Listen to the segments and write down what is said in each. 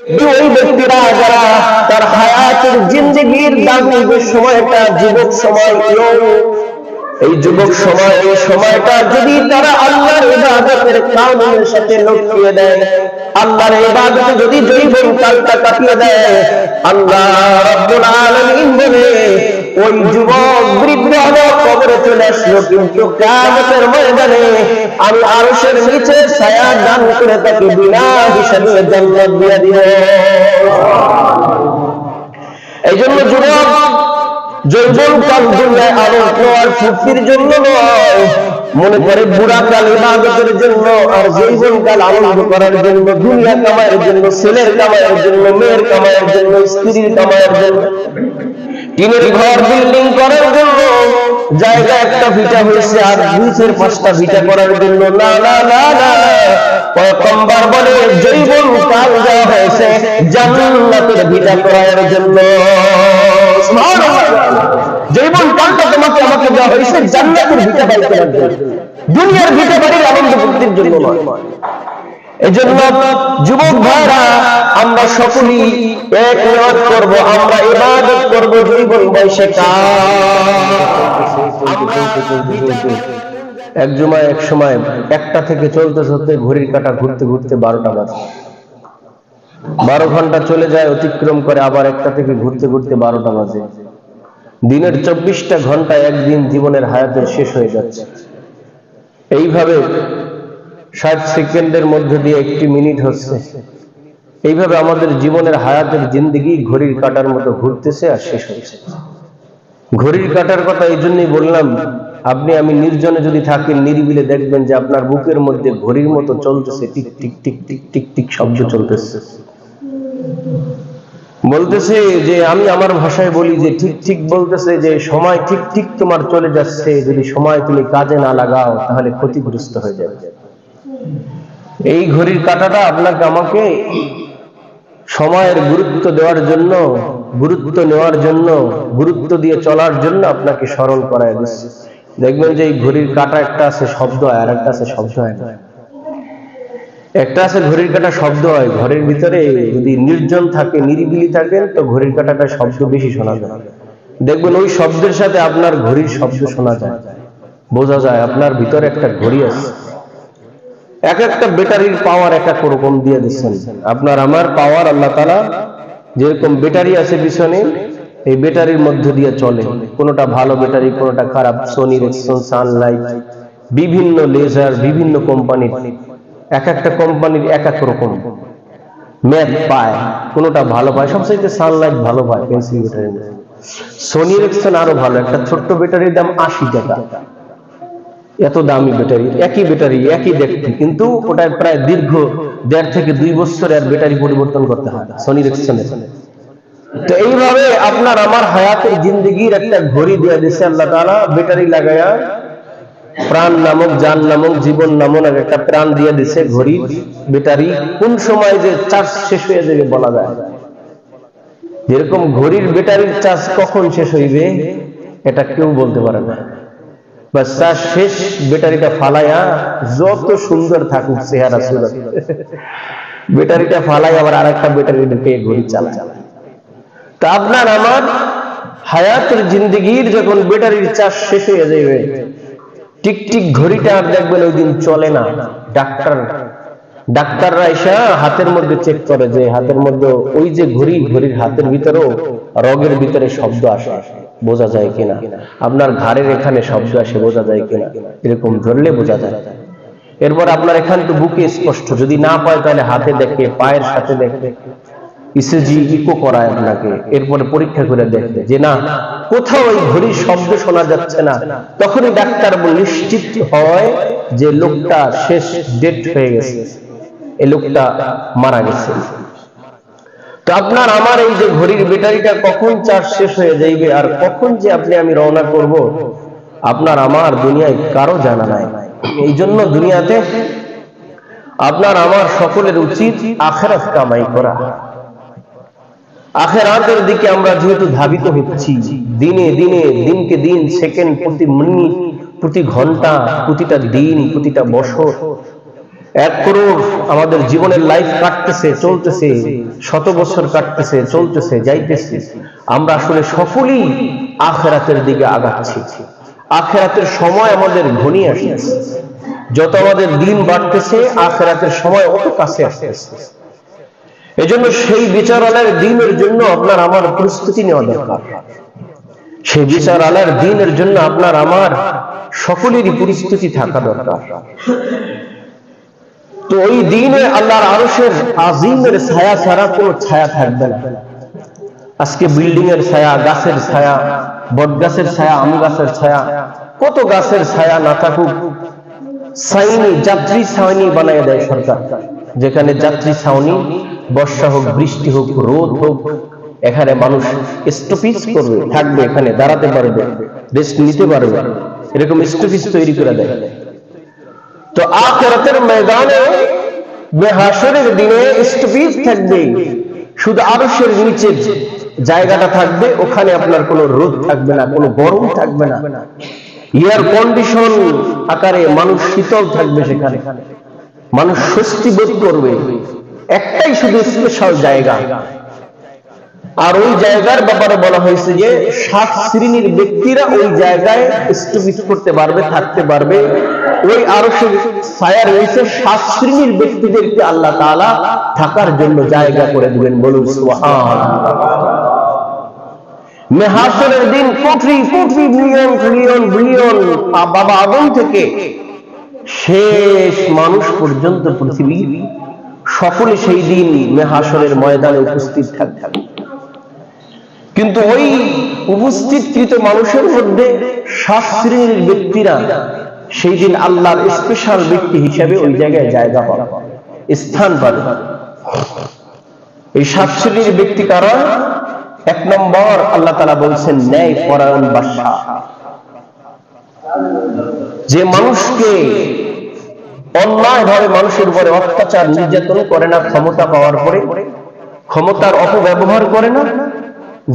ওই ব্যক্তিরা যারা তার হায়াতের জিন্দগির দামি সময়টা, যুবক সময় এই যুবক সময়, এই সময়টা যদি তারা আল্লাহর ইবাদতের কাউনের সাথে লটকিয়ে দেয়, আল্লাহর ইবাদতে যদি জৈবন কালটা কাটিয়ে দেয়, আল্লাহ রাব্বুল আলামিন বলে, ওই যুবক বৃদ্ধ কবরে চলে আসলো কিন্তু কিয়ামতের ময়দানে আমি আরশের নিচে ছায়া দান করে তাকে বিনা হিসাবে জান্নাত দিয়ে দিব এই জন্য যুবক জৈবন কাল জন্য নয়। মনে করে বুড়া কাল ইবাদতের জন্য আর কাল আনন্দ করার জন্য, দুনিয়া কামায়ের জন্য, ছেলের কামায়ের জন্য, মেয়ের কামায়ের জন্য, স্ত্রীর কামায়ের জন্য। টিনের ঘর বিল্ডিং করার জন্য জায়গা একটা ভিটা হয়েছে আর পাঁচটা ভিটা করার জন্য। না না না না বলে দেওয়া হয়েছে, জান্নাতের ভিটা করার জন্য। তোমাকে, আমাকে দেওয়া হয়েছে, জান্নাতের ভিটা বাড়ি করার জন্য। দুনিয়ার ভিটা বাড়ির আনন্দ বুদ্ধির জন্য নয়। এক নিয়ত এক সময়, একটা থেকে চলতে চলতে ঘড়ির কাটা ঘুরতে ঘুরতে বারোটা বাজে। বারো ঘণ্টা চলে যায়, অতিক্রম করে আবার একটা থেকে ঘুরতে ঘুরতে বারোটা বাজে। দিনের চব্বিশটা ঘণ্টা একদিন জীবনের হায়াতের শেষ হয়ে যাচ্ছে। এইভাবে ষাট সেকেন্ডের মধ্যে দিয়ে একটি মিনিট হচ্ছে। এইভাবে আমাদের জীবনের হায়াতের জিন্দগি ঘড়ির কাটার মতো ঘুরতেছে আর শেষ হচ্ছে। ঘড়ির কাটার কথা এই জন্যই বললাম, আপনি আমি নির্জনে যদি থাকেন, নিরিবিলে দেখবেন যে আপনার বুকের মধ্যে ঘড়ির মতো চলতেছে, tick tick tick tick tick tick শব্দ চলতেছে। বলতেছে যে আমি আমার ভাষায় বলি যে ঠিক ঠিক বলতেছে যে সময় ঠিক ঠিক তোমার চলে যাচ্ছে, যদি সময় তুমি কাজে না লাগাও, তাহলে ক্ষতিগ্রস্ত হয়ে যাবে। এই ঘড়ির কাটাটা আপনাকে আমাকে সময়ের গুরুত্ব দেওয়ার জন্য, গুরুত্ব নেওয়ার জন্য, গুরুত্ব দিয়ে চলার জন্য আপনাকে স্মরণ করায় দিচ্ছে। দেখবেন যে এই ঘড়ির কাটা একটা আছে, শব্দ হয়, আর একটা আছে, শব্দ হয় না। একটা আছে, ঘড়ির কাটা শব্দ হয়। ঘরের ভিতরে যদি নির্জন থাকে, নিরিবিলি থাকেন তো ঘড়ির কাটাটা শব্দ বেশি শোনা যায়। দেখবেন ওই শব্দের সাথে আপনার ঘড়ির শব্দ শোনা যায়। বোঝা যায়, আপনার ভিতরে একটা ঘড়ি আছে। এক একটা ব্যাটারির পাওয়ার এক এক রকম দিয়ে দিচ্ছেন। আপনার, আমার পাওয়ার আল্লাহ তালা যেরকম ব্যাটারি আছে পিছনে, এই ব্যাটারির মধ্য দিয়ে চলে। কোনোটা ভালো ব্যাটারি কোনোটা খারাপ। সোনি রেক্সন সানলাইট বিভিন্ন লেজার বিভিন্ন কোম্পানির এক একটা কোম্পানির এক এক রকম। ম্যাথ পায়, কোনোটা ভালো পায়, সবচাইতে সানলাইট ভালো পায়, পেন্সিল ব্যাটারি সোনি রেক্সন আরও ভালো, একটা ছোট্ট ব্যাটারির দাম আশি টাকা। এত দামি ব্যাটারি, একই ব্যাটারি, একই দেখতে, কিন্তু ওটা প্রায় দীর্ঘ দেড় থেকে দুই বছর আর ব্যাটারি পরিবর্তন করতে হয় সোনি রেক্সনের তো এইভাবে আপনার আমার হায়াতের জিন্দগির একটা ঘড়ি দিয়ে দিছে আল্লাহ তাআলা, ব্যাটারি লাগায়া প্রাণ নামক, জান নামক, জীবন নামক একটা প্রাণ দিয়ে দিছে ঘড়ি, ব্যাটারি। কোন সময় যে চার্জ শেষ হয়ে যাবে বলা যায় যেরকম ঘড়ির ব্যাটারির চার্জ কখন শেষ হইবে, এটা কেউ বলতে পারে না। বাস শেষ ব্যাটারিটা ফালাইয়া যত সুন্দর থাকুক চেহারা ব্যাটারিটা ফালাই আবার ব্যাটারি ঢুকে তা আপনার আমার হায়াতের জিন্দগির যখন ব্যাটারির চার্জ শেষ হয়ে যাবে টিক টিক ঘড়িটা আর দেখবেন ওই দিন চলে না। ডাক্তার, ডাক্তাররা এসে হাতের মধ্যে চেক করে যে হাতের মধ্যে ওই যে ঘড়ি, ঘড়ির হাতের ভিতরেও রগের ভিতরে শব্দ আসে। বোঝা যায় কিনা? আপনার ঘাড়ের এখানে শব্দ আসে, বোঝা যায় কিনা? এরকম ধরলে বোঝা যায়। এরপর আপনার এখান তো বুকে স্পষ্ট। যদি না পায় তাহলে হাতে দেখে, পায়ের সাথে দেখে। আপনাকে। এরপরে পরীক্ষা করে দেখবে যে না, কোথাও ওই ঘড়ির শব্দ শোনা যাচ্ছে না। তখনই ডাক্তার নিশ্চিত হয় যে লোকটা শেষ ডেট হয়ে গেছে। এই লোকটা মারা গেছে। তো আপনার আমার এই যে ঘড়ির ব্যাটারিটা কখন চার্জ শেষ হয়ে যাইবে আর কখন যে আপনি আমি রওনা করব, আপনার আমার দুনিয়ায় কারও জানা নাই। এই জন্য দুনিয়াতে আপনার আমার সকলের উচিত আখেরাত কামাই করা। আখেরাতের দিকে আমরা যেহেতু ধাবিত হচ্ছি, দিনে দিনে, দিনকে দিন, সেকেন্ড প্রতি মিনিট, প্রতি ঘণ্টা, প্রতিটা দিন, প্রতিটা বছর এক করোড় আমাদের জীবনের লাইফ কাটতেছে, চলতেছে, শত বছর কাটতেছে, চলতেছে, যাইতেছে। আমরা আসলে সফলই আখেরাতের দিকে আগাচ্ছি। আখেরাতের সময় আমাদের ঘনিয়ে আসতেছে। যত আমাদের দিন বাড়তেছে, আখেরাতের সময় অত কাছে আসতেছে। এজন্য সেই বিচারালের দিনের জন্য আপনার আমার প্রস্তুতি নেওয়া দরকার। সেই বিচার আলার দিনের জন্য আপনার আমার সকলেরই পরিস্থিতি থাকা দরকার। তো ওই দিনে আল্লাহর আরশের আজিমের ছায়া ছাড়া কোনো ছায়া থাকবে না। আজকে বিল্ডিং এর ছায়া, গাছের ছায়া বট গাছের ছায়া, আম গাছের ছায়া, কত গাছের ছায়া না থাকুক যাত্রী দেয় সরকার। যেখানে যাত্রী ছাউনি, বর্ষা হোক, বৃষ্টি হোক, রোদ হোক, এখানে মানুষ স্টপিস করবে, থাকবে এখানে, দাঁড়াতে পারবে, রেস্ট নিতে পারবে, এরকম স্টপিস তৈরি করে দেয়। তো আখেরাতের ময়দানে বেহাসরের দিনে স্টপিস থাকবে। শুধু আরশের নিচে জায়গাটা থাকবে, ওখানে আপনার কোনো রোদ থাকবে না, কোনো গরম থাকবে না। এয়ার কন্ডিশন আকারে মানুষ শীতল থাকবে সেখানে। মানুষ স্বস্তি বোধ করবে। একটাই শুধু স্পেশাল জায়গা। আর ওই জায়গার ব্যাপারে বলা হয়েছে যে, সাত শ্রেণির ব্যক্তিরা ওই জায়গায় স্থগিত করতে পারবে, থাকতে পারবে। ওই আরও ছায়া রয়েছে সাত শ্রেণির ব্যক্তিদেরকে আল্লাহ তাআলা থাকার জন্য জায়গা করে দিবেন বলুন মেহাসরের দিন বাবা থেকে শেষ মানুষ পর্যন্ত পৃথিবী সকলে সেই দিন মেহাসরের ময়দানে উপস্থিত কিন্তু ওই উপস্থিতকৃত মানুষের মধ্যে সাত শ্রেণির ব্যক্তিরা সেই দিন আল্লাহর স্পেশাল ব্যক্তি হিসেবে ওই জায়গায় জায়গা পাবে স্থান পাবে এই সাত শ্রেণির ব্যক্তি কারা এক নম্বর আল্লাহ তালা বলছেন, ন্যায় পরায়ণ বাসা যে মানুষকে অন্যায় ভাবে মানুষের উপরে অত্যাচার নির্যাতন করে না, ক্ষমতা পাওয়ার পরে, ক্ষমতার অপব্যবহার করে না,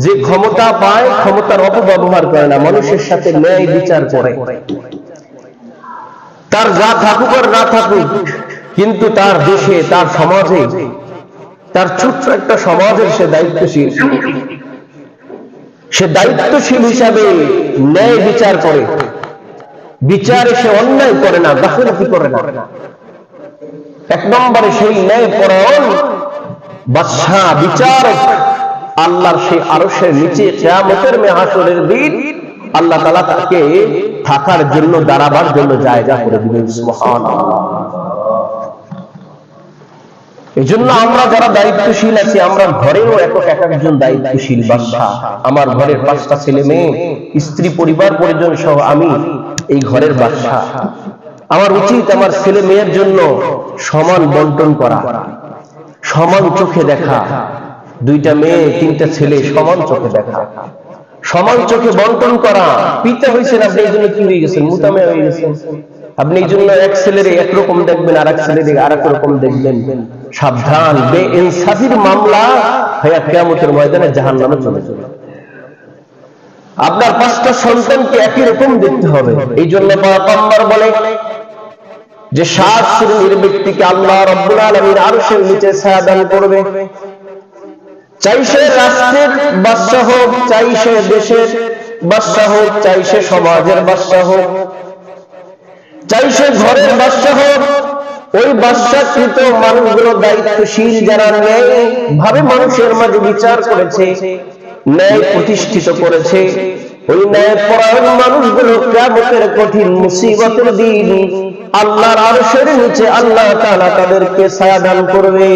যে ক্ষমতা পায়, ক্ষমতার অপব্যবহার করে না, মানুষের সাথে ন্যায় বিচার করে। তার যা থাকুক আর না থাকুক, কিন্তু তার দেশে, তার সমাজে, তার ছোট্ট একটা সমাজের সে দায়িত্বশীল। সে দায়িত্বশীল হিসাবে ন্যায় বিচার করে। বিচারে সে অন্যায় করে না, গাফিলতি করে না। এক নম্বরে সেই ন্যায় পরায়ণ বাদশাহ বিচারক আল্লাহর সেই আরশের নিচে কেয়ামতের মেহাসরের দিন আল্লাহ তালা তাকে থাকার জন্য, দাঁড়াবার জন্য জায়গা করে দিবেন সুবহানাল্লাহ। এই জন্য আমরা যারা দায়িত্বশীল আছি, আমরা ঘরেও এক একজন দায়িত্বশীল বাদশা আমার ঘরের পাঁচটা ছেলে মেয়ে, স্ত্রী, পরিবার, পরিজন সহ আমি এই ঘরের বাদশা আমার উচিত আমার ছেলে মেয়ের জন্য সমান বন্টন করা, সমান চোখে দেখা। দুইটা মেয়ে, তিনটা ছেলে সমান চোখে দেখা। সমান চোখে বন্টন করা। পিতা হয়েছেন আপনি এই জন্য হয়ে গেছেন মুতামে হয়ে গেছেন। আপনি এই জন্য এক ছেলের একরকম দেখবেন আর এক ছেলের আর এক রকম দেখবেন। সাবধান বে ইনসাফির মামলা হইয়া কেয়ামতের ময়দানে জাহান নামে চলে যাবে। আপনার পাঁচটা সন্তানকে একই রকম দেখতে হবে। এই জন্য পাম্বার বলে যে সাত শ্রেণির ব্যক্তিকে আল্লাহ রব্বুল আলমীর আরশের নিচে ছায়া দান করবে। চাই সে রাষ্ট্রের বাদশা হোক চাই সে দেশের বাদশা হোক চাই সে সমাজের বাদশা হোক চাই সে ঘরের বাদশা হোক ওই বাদশাকৃত মানুষগুলো দায়িত্বশীল যারা ন্যায় ভাবে মানুষের মাঝে বিচার করেছে, ন্যায় প্রতিষ্ঠিত করেছে, ওই ন্যায় পরায়ণ মানুষগুলো কেমতের কঠিন মুসিবতের দিন আল্লাহর আরশের নিচে আল্লাহ তাদেরকে ছায়া দান করবে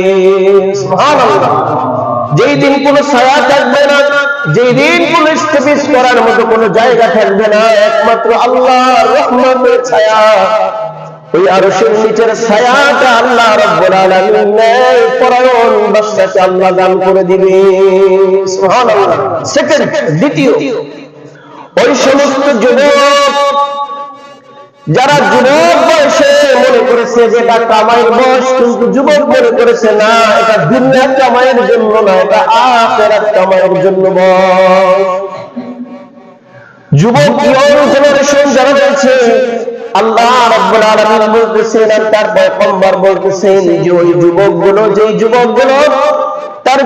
যেই দিন কোন ছায়া থাকবে না, যেই দিন কোন স্টেপিস করার মতো কোন জায়গা থাকবে না, একমাত্র আল্লাহর রহমতের ছায়া। ওই আরশের নিচের ছায়াটা আল্লাহ রাব্বুল আলামিন ন্যায় পরায়ণ বাদশাকে আল্লাহ দান করে দিবে। সুবহানাল্লাহ। সেকেন্ড, দ্বিতীয়, ওই সমস্ত যুবক যারা যুবক বয়সে মনে করেছে যে এটা কামাইয়ের বয়স, কিন্তু যুবক মনে করেছে, না, এটা দুনিয়া কামাইয়ের জন্য না, এটা আখেরাত কামাইয়ের জন্য বয়স যুবক যারা যাচ্ছে আল্লাহ রাব্বুল আলামিন তার পয়গম্বর যে ওই তার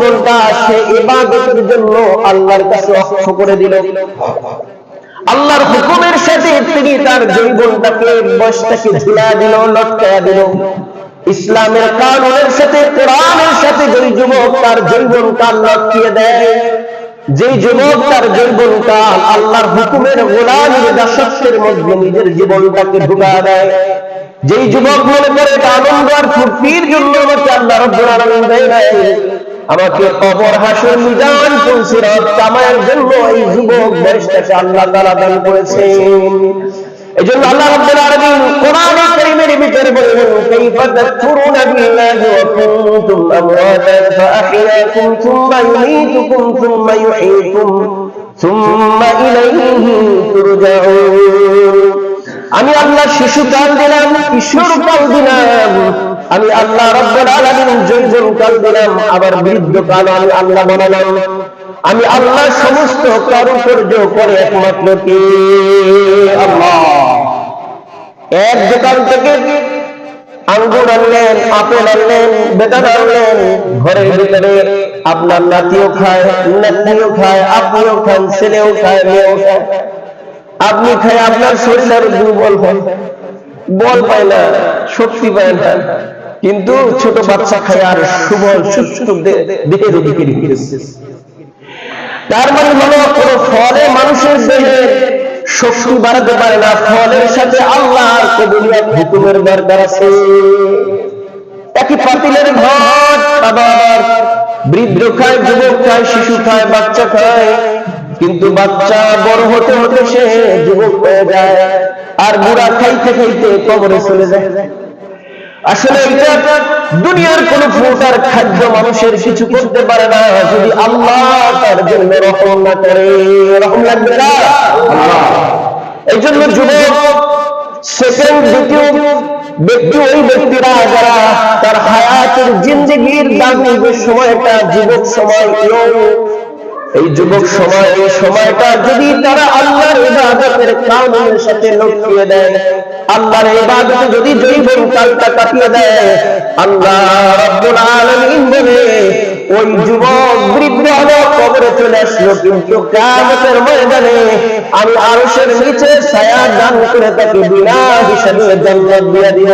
পেল আর সে ইবাদতের জন্য আল্লাহর কাছে অক্ষ করে দিল। আল্লাহর হুকুমের সাথে তিনি তার যৌবনটাকে বয়সটাকে ঝুলা দিল, লটকায়া দিল। ইসলামের কানুনের সাথে, কোরআনের সাথে যেই যুবক তার যৌবন কাল লটকিয়ে দেয়, যেই যুবক তার কাল আল্লাহর হুকুমের গোলামীর দাসত্বের মধ্যে নিজের জীবনটাকে ঢুকা দেয়। যেই যুবক মনে করে আনন্দ আর ফুর্তির জন্য আমাকে আল্লাহ রব্বুল আলামিন দেয় আমাকে কবর হাসর মিজান তুলসিরাত কামায়ের জন্য এই যুবক বয়সটাকে আল্লাহ তাআলা দান করেছেন। এজন্য আল্লাহ রাব্বুল আলামিন কোরআনে কারীমের ভিতরে ওয়া কুনতুম আমওয়াতান ইউমীতুকুম ইউহয়ীকুম ইলাইহি তুরজাউন। আমি আল্লাহ শিশুকাল দিলাম কিশোর কাল দিলাম। আমি আল্লাহ কাল দিলাম, আবার বৃদ্ধ কাল আমি আল্লাহ বানালাম। আমি আল্লাহ সমস্ত কারুকার্য করে একমাত্র কে? আল্লাহ। এক দোকান থেকে আঙ্গুর আনলেন, আপেল আনলেন, বেদানা আনলেন, ঘরের ভিতরে আপনার নাতিও খায়, নাতনিও খায়, আপনিও খান, ছেলেও খায়, মেয়েও খায়। আপনি খায়, আপনার শরীর আরও দুর্বল হয়। বল পায় না, শক্তি পায় না। কিন্তু ছোট বাচ্চা খায় আর সুবল সুস্থ। তার মানে হলো, কোন ফলে মানুষের দেহে শক্তি বাড়াতে পারে না, ফলের সাথে কবুলিয়াত হুকুমের দরকার আছে একই পাতিলের ঘর আবার বৃদ্ধ খায়, যুবক খায়, শিশু খায়, বাচ্চা খায়, কিন্তু বাচ্চা বড় হতে হতে সে যুবক হয়ে যায়, আর বুড়া খাইতে খাইতে কবরে চলে যায় দুনিয়ার কোন ফোটার খাদ্য মানুষের কিছু করতে পারে না, যদি আল্লাহ তার জন্য না করে। লাগবে না? এই জন্য যুবক সেকেন্ড দ্বিতীয় ব্যক্তি ওই ব্যক্তিরা যারা তার হায়াতের জিন্দগির দামি সময়টা, যুবক সময় এই যুবক সময়, এই সময়টা যদি তারা আল্লাহর ইবাদতের কাউনের সাথে লটকিয়ে দেয়, আল্লাহর ইবাদতে যদি জৈবন কালটা কাটিয়ে দেয়, আল্লাহ রাব্বুল আলামিন বলে, ওই যুবক বৃদ্ধ হলো, কবরে চলে আসলো, কিন্তু কিয়ামতের ময়দানে আমি আরশের নিচে ছায়া দান করে তাকে বিনা হিসাবে জান্নাত দিয়ে দিব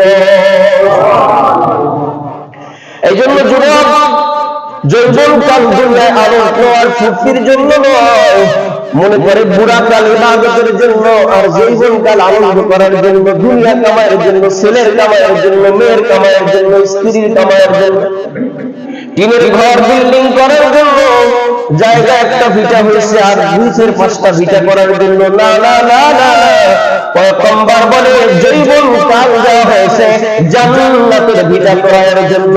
এই জন্য যুবক জৈবন কাল দুনিয়ায় ফুর্তির জন্য নয়। মনে করে বুড়া কাল ইবাদতের জন্য আর জৈবন কাল আনন্দ করার জন্য দুনিয়া কামায়ের জন্য ছেলের কামায়ের জন্য মেয়ের কামায়ের জন্য স্ত্রীর কামায়ের জন্য। টিনের ঘর বিল্ডিং করার জন্য জায়গা একটা ভিটা হয়েছে আর দুইশের পাঁচটা ভিটা করার জন্য। না না না না পয়গম্বর বলে জৈবন কাল দেওয়া হয়েছে জান্নাতের ভিটা করার জন্য।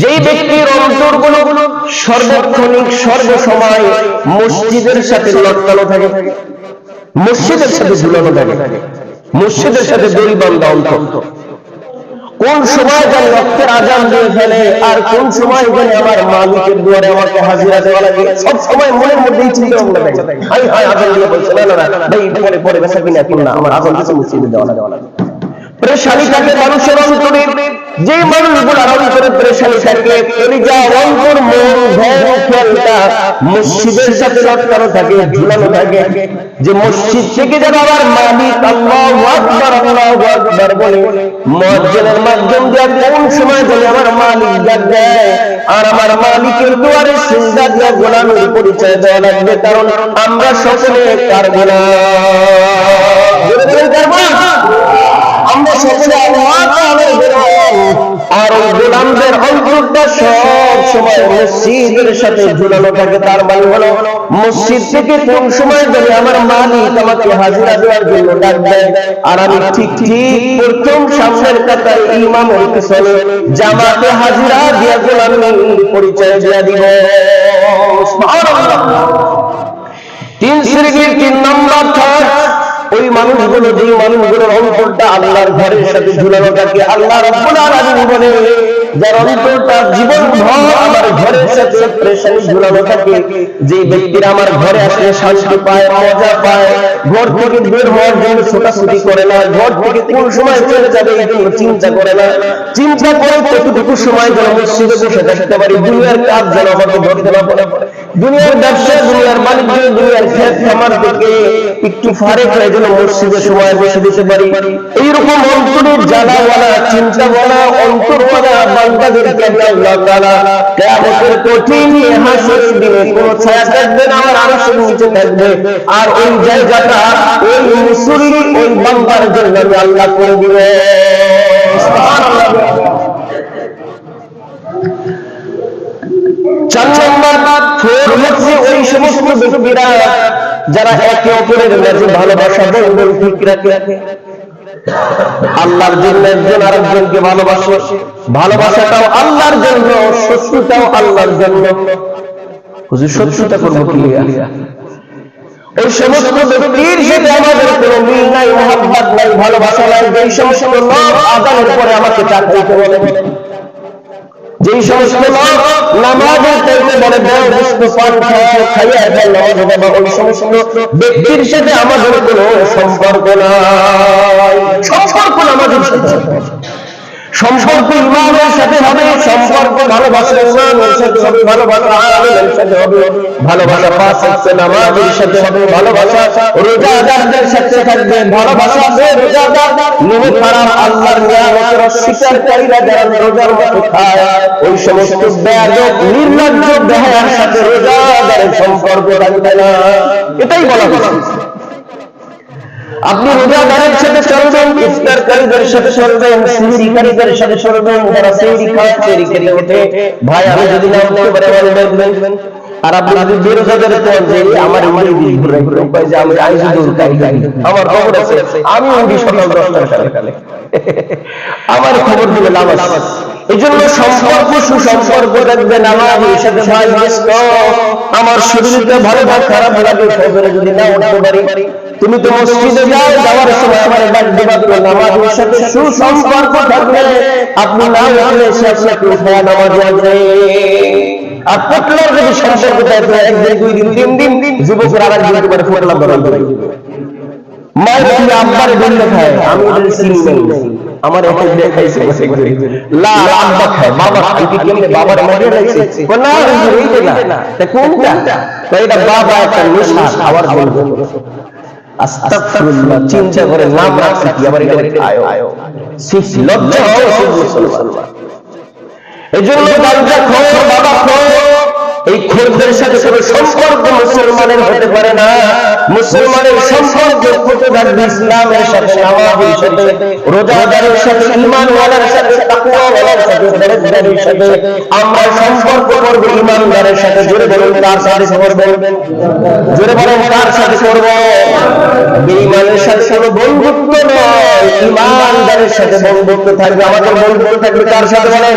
যেই ব্যক্তির অন্তরগুলো সর্বক্ষণিক, সর্বসময় মসজিদের সাথে লটকানো থাকে, মসজিদের সাথে ঝুলানো থাকে, মসজিদের সাথে দড়ি বান্ধা অন্তর। কোন সময় যেন রক্তের আজান দিয়ে ফেলে, আর কোন সময় যেন আমার মালিকের দুয়ারে আমাকে হাজিরা দেওয়া লাগে, সব সময় মনের মধ্যেই চিন্তা আজান দিয়ে বলছে আমার আজান দিচ্ছে মসজিদে দেওয়া লাগে। প্রেশানি থাকে মানুষের অন্তরে। যে মানুষগুলো অন্তরে প্রেশানি থাকে কলিজা অন্তর মন, ধ্যান খেয়ালটা মসজিদের সাথে লটকানো থাকে, ঝুলানো থাকে, যে মসজিদ থেকে যেন আমার মালিক আল্লাহু আকবার আল্লাহু আকবার বলে মুয়াজ্জিনের মাধ্যম দিয়ে কোন সময় যেন আমার মালিক ডাক দেয়, আর আমার মালিকের দুয়ারে সিজদা দিয়ে গোলামের পরিচয় দেওয়া লাগবে, কারণ আমরা সকলে কার গোলাম? আমরা সকলে আল্লাহ তাআলার আর ওই গোলামদের অন্তরটা সব সময় মসজিদের সাথে ঝুলানো থাকে, তার মানে হলো মসজিদ থেকে কোন সময় যাবে আমার মালিক আমাকে হাজিরা দেওয়ার জন্য ডাক দেয়, আর আমি ঠিক ঠিক প্রথম সামনের কাতারে ইমামের পিছনে জামাতে হাজিরা দিয়া গোলামের পরিচয় দিয়া দিব। তিন শ্রেণির তিন নম্বর থাক। ওই মানুষগুলো যে মানুষগুলোর অন্তরটা আল্লাহর ঘরের সাথে ঝুলানো থাকে, আল্লাহ রাব্বুল আলামিন বলে, যার অন্তরটা জীবন ভর আমার ঘরের সাথে প্রেশানি ঝুলানো থাকে যে ব্যক্তিরা আমার ঘরে আসলে শান্তি পায়, মজা পায়, ঘর থেকে বের হওয়ার জন্য ছোটাছুটি করে ঘর সময় চিন্তা করে না, চিন্তা করে সময় যেন মসজিদে বসে পারি, দুনিয়ার কাজ যেন আমাকে ধরতে না পড়ে দুনিয়ার ব্যবসা, দুনিয়ার বাণিজ্য, দুনিয়ার ক্ষেত খামার থেকে একটু ফারেক হয়ে যেন মসজিদে সময় বসে দিতে পারি। এইরকম অন্তরের জ্বালাওয়ালা, চিন্তাওয়ালা, অন্তরওয়ালা বান্দাদেরকে আল্লাহ তাআলা কিয়ামতের কঠিন দিনে ছায়া থাকবে না নিচে থাকবে। আর ওই জায়গাটা, ওই মুসলিম ওই বান্দার জন্য আল্লাহ করে দিবে। ফোর হচ্ছে ওই সমস্ত ব্যক্তিরা যারা একে অপরের মাঝে ভালোবাসা ঠিক রাখে। আল্লাহর জন্য একজন আরেকজনকে ভালোবাসে। ভালোবাসাটাও আল্লাহর জন্য শত্রুতাও আল্লাহর জন্য। করব কি? সমস্ত ব্যক্তির সাথে আমাদের কোনো মিল নাই নাই, ভালোবাসা নাই এই সমস্ত লোক পরে আমাকে চাকরিতে বলে যেই সমস্ত লোক নামাজের টাইমে বলে বড় বিষ্ণু পান খাইয়া এখন নামাজ হবে বা ওই সমস্ত ব্যক্তির সাথে আমাদের কোনো সম্পর্ক নাই সম্পর্ক নামাজের সাথে সম্পর্ক ইমানের সাথে হবে সম্পর্ক ভালোবাসা ইমানের সাথে হবে ভালোবাসা আলেমের সাথে হবে ভালোবাসা পাঁচ হচ্ছে নামাজের সাথে হবে ভালোবাসা রোজাদারদের সাথে থাকবে ভালোবাসা আছে রোজাদার নেমে খারাপ আল্লাহর নিয়ামতের অস্বীকারীরা যারা রোজার মতো খায় ওই সমস্ত বেয়াদব নির্লজ্জ বেহায়ার সাথে রোজাদারের সম্পর্ক রাখবে না। এটাই বলা হচ্ছে আপনি রোজাদারের সাথে চলবেন ইফতারকারীদের সাথে চলবেন সিহরিকারীদের সাথে চলবেন যারা সিহরি খায় সিহরি খেতে ওঠে। ভাই আমি যদি না উঠতে পারে আমার দেখবেন আর আপনি যদি বেরোজাদের পর যে আমার ইমানি দিন ঘুরে ঘুরে কয় যে আমি আইসি দূর কাই কাই আমার খবর আছে। আমি উঠি সকাল দশটার কালে। আমার খবর দিলে লাভ আছে এই জন্য সম্পর্ক সুসম্পর্ক রাখবেন আমার সাথে ভাই ব্যস্ত। আমার শরীরটা ভালো বা খারাপ লাগে খবরে যদি না উঠতে পারি। তুমি তো মসজিদে যাও যাওয়ার সময় আমার ডাক দেবা তো নামাজের সাথে সুসম্পর্ক থাকলে আপনি না উঠলে সে আপনাকে উঠায় নামাজ। যাবে আর পটলার যদি সম্পর্ক থাকবে একদিন দুই দিন তিন দিন দিন যুবকের আর একদিন করে পটলা ধরান ধরে মায়ের তুমি আব্বার বললে খায় আমি ওদের চিনি নাই। আমার এখন দেখাইছে লা আব্বা খায়। বাবা খায়। কি কেমনে বাবার মনে লাগছে না এই যে না। তা কোনটা? তো এটা বাবা একটা নেশা খাওয়ার জন্য। আস্তাগফিরুল্লাহ, চিন্তা করে নাম রাখছি কি? আবার এটা আয়ো। সিক্স লজ্জা হও মুসলমান। এজন্য জন্য গাঞ্জা খোর বাবা খোর এই খোরদের সাথে কোনো সম্পর্ক মুসলমানের হতে পারে না। মুসলমানের সম্পর্ক থাকবে ইসলামের সাথে রোজাদারের সাথে সাথে আমরা সম্পর্ক করব ইমানদারের সাথে। জোরে বলুন কার সাথে করবেন? জোরে বলুন কার সাথে করব? সাথে কোনো বন্ধুত্ব নয়। ইমানদারের সাথে বন্ধুত্ব থাকবে। আমাদের বন্ধুত্ব থাকবে কার সাথে বলেন?